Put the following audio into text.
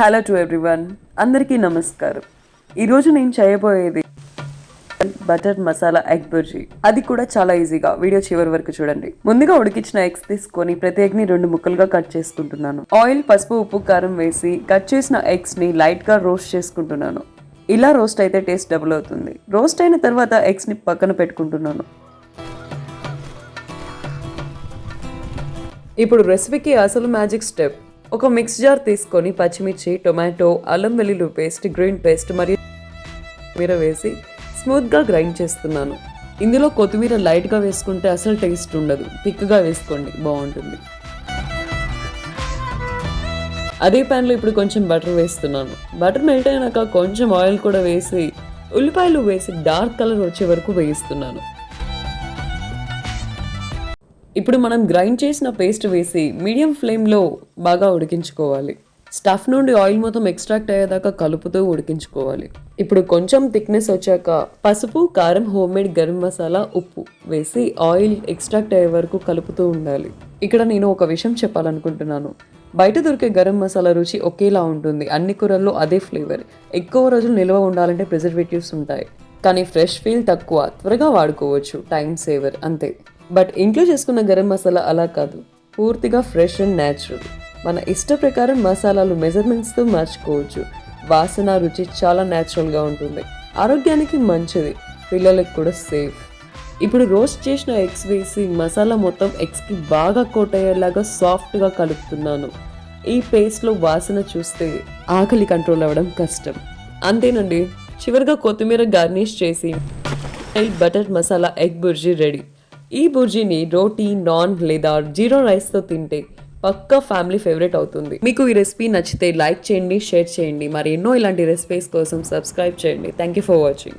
Hello to everyone అందరికీ నమస్కారం. ఈరోజు నేను చేయబోయేది బటర్ మసాలా ఎగ్ బుర్జీ. అది కూడా చాలా ఈజీగా. వీడియో చివరి వరకు చూడండి. ముందుగా ఉడికించిన ఎగ్స్ తీసుకొని ప్రతి ఎగ్ని రెండు ముక్కలుగా కట్ చేసుకుంటున్నాను. ఆయిల్ పసుపు ఉప్పు కారం వేసి కట్ చేసిన ఎగ్స్ని లైట్గా రోస్ట్ చేసుకుంటున్నాను. ఇలా రోస్ట్ అయితే టేస్ట్ డబుల్ అవుతుంది. రోస్ట్ అయిన తర్వాత ఎగ్స్ని పక్కన పెట్టుకుంటున్నాను. ఇప్పుడు రెసిపీకి అసలు మ్యాజిక్ స్టెప్. ఒక మిక్స్ జార్ తీసుకొని పచ్చిమిర్చి టొమాటో అల్లం వెల్లుల్లి పేస్ట్ గ్రీన్ పేస్ట్ మరియు కొత్తిమీర వేసి స్మూత్గా గ్రైండ్ చేస్తున్నాను. ఇందులో కొత్తిమీర లైట్గా వేసుకుంటే అసలు టేస్ట్ ఉండదు. థిక్గా వేసుకోండి. బాగుంటుంది. అదే ప్యాన్లో ఇప్పుడు కొంచెం బటర్ వేస్తున్నాను. బటర్ మెల్ట్ అయినాక కొంచెం ఆయిల్ కూడా వేసి ఉల్లిపాయలు వేసి డార్క్ కలర్ వచ్చే వరకు వేయిస్తున్నాను. ఇప్పుడు మనం గ్రైండ్ చేసిన పేస్ట్ వేసి మీడియం ఫ్లేమ్లో బాగా ఉడికించుకోవాలి. స్టఫ్ నుండి ఆయిల్ మొత్తం ఎక్స్ట్రాక్ట్ అయ్యేదాకా కలుపుతూ ఉడికించుకోవాలి. ఇప్పుడు కొంచెం థిక్నెస్ వచ్చాక పసుపు కారం హోమ్ మేడ్ గరం మసాలా ఉప్పు వేసి ఆయిల్ ఎక్స్ట్రాక్ట్ అయ్యే వరకు కలుపుతూ ఉండాలి. ఇక్కడ నేను ఒక విషయం చెప్పాలనుకుంటున్నాను. బయట దొరికే గరం మసాలా రుచి ఒకేలా ఉంటుంది. అన్ని కూరల్లో అదే ఫ్లేవర్ ఎక్కువ రోజులు నిల్వ ఉండాలంటే ప్రిజర్వేటివ్స్ ఉంటాయి. కానీ ఫ్రెష్ ఫీల్ తక్కువ. త్వరగా వాడుకోవచ్చు. టైం సేవర్ అంతే. బట్ ఇంట్లో చేసుకున్న గరం మసాలా అలా కాదు. పూర్తిగా ఫ్రెష్ అండ్ న్యాచురల్ మన ఇష్ట ప్రకారం మసాలాలు మెజర్మెంట్స్తో మార్చుకోవచ్చు. వాసన రుచి చాలా న్యాచురల్గా ఉంటుంది. ఆరోగ్యానికి మంచిది. పిల్లలకు కూడా సేఫ్. ఇప్పుడు రోస్ట్ చేసిన ఎగ్స్ వేసి మసాలా మొత్తం ఎగ్స్కి బాగా కోట్ అయ్యేలాగా సాఫ్ట్గా కలుపుతున్నాను. ఈ పేస్ట్లో వాసన చూస్తే ఆకలి కంట్రోల్ అవ్వడం కష్టం. అంతేనండి. చివరిగా కొత్తిమీర గార్నిష్ చేసి butter masala egg bhurji ready. ఈ బుర్జీని రోటీ నాన్ లేదా జీరో రైస్తో తింటే పక్కా ఫ్యామిలీ ఫేవరెట్ అవుతుంది. మీకు ఈ రెసిపీ నచ్చితే లైక్ చేయండి షేర్ చేయండి. మరి ఎన్నో ఇలాంటి రెసిపీస్ కోసం సబ్స్క్రైబ్ చేయండి. Thank you for watching